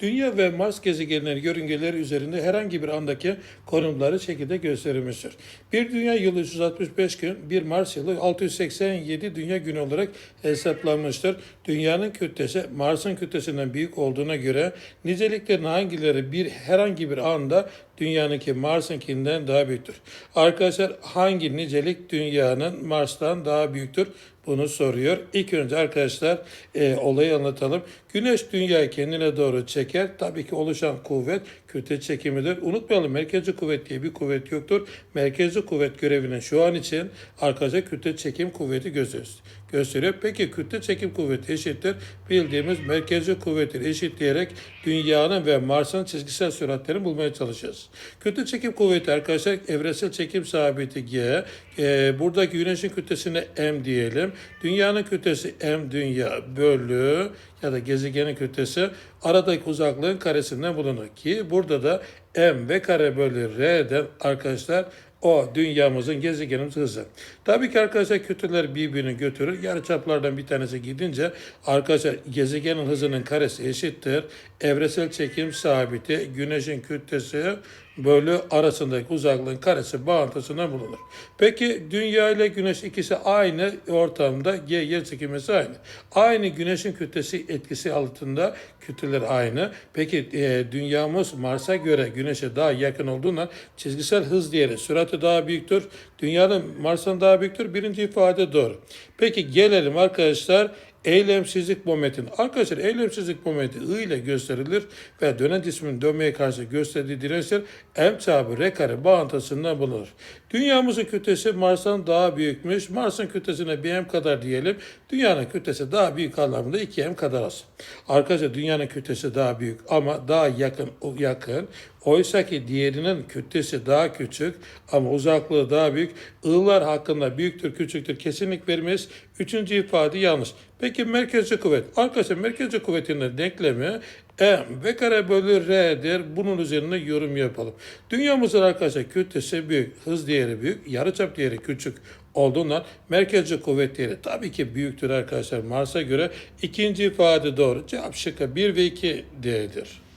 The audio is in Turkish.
Dünya ve Mars gezegenleri yörüngeleri üzerinde herhangi bir andaki konumları şekilde gösterilmiştir. Bir dünya yılı 365 gün, bir Mars yılı 687 dünya günü olarak hesaplanmıştır. Dünyanın kütlesi Mars'ın kütlesinden büyük olduğuna göre niceliklerin hangileri bir herhangi bir anda dünyanınki Mars'ınkinden daha büyüktür? Arkadaşlar hangi nicelik dünyanın Mars'tan daha büyüktür? Bunu soruyor. İlk önce arkadaşlar e, olayı anlatalım. Güneş dünyayı kendine doğru çeker. Tabii ki oluşan kuvvet kütle çekimidir. Unutmayalım merkezi kuvvet diye bir kuvvet yoktur. Merkezi kuvvet görevinin şu an için arkadaşlar kütle çekim kuvveti gösteriyor. Gösteriyor. Peki kütle çekim kuvveti eşittir. Bildiğimiz merkezi kuvveti eşitleyerek dünyanın ve Mars'ın çizgisel süratlerini bulmaya çalışacağız. Kütle çekim kuvveti arkadaşlar evresel çekim sabiti G. E, buradaki güneşin kütlesine M diyelim. Dünyanın kütlesi M dünya bölü ya da gezegenin kütlesi aradaki uzaklığın karesinden bulunur ki burada da M ve kare bölü R'den arkadaşlar o dünyamızın gezegenimiz hızı. Tabii ki arkadaşlar kütleler birbirini götürür. Yarıçaplardan bir tanesi gidince arkadaşlar gezegenin hızının karesi eşittir. Evresel çekim sabiti güneşin kütlesi bölü arasındaki uzaklığın karesi bağıntısına bulunur. Peki dünya ile güneş ikisi aynı ortamda G yer çekilmesi aynı. Aynı güneşin kütlesi etkisi altında kütleler aynı. Peki e, dünyamız Mars'a göre güneşe daha yakın olduğundan çizgisel hız değeri sürati daha büyüktür. Dünyanın Mars'tan daha büyüktür. Birinci ifade doğru. Peki gelelim arkadaşlar eylemsizlik momenti. Arkadaşlar eylemsizlik momenti I ile gösterilir ve dönen cismin dönmeye karşı gösterdiği dirençler M çarpı R kare bağıntısından bulunur. Dünyamızın kütlesi Mars'tan daha büyükmüş. Mars'ın kütlesine bir M kadar diyelim. Dünyanın kütlesi daha büyük anlamında 2 M kadar az. Arkadaşlar dünyanın kütlesi daha büyük ama daha yakın yakın. Oysa ki diğerinin kütlesi daha küçük ama uzaklığı daha büyük. I'lar hakkında büyüktür, küçüktür kesinlik vermeyiz. Üçüncü ifade yanlış. Peki merkezi kuvvet. Arkadaşlar merkezi kuvvetinin denklemi M v kare bölü R'dir. Bunun üzerine yorum yapalım. Dünyamızın arkadaşlar kütlesi büyük, hız değeri büyük, yarıçap değeri küçük olduğundan merkezi kuvvet değeri tabii ki büyüktür arkadaşlar Mars'a göre. ikinci ifade doğru. Cevap şıkkı 1 ve 2 D'dir.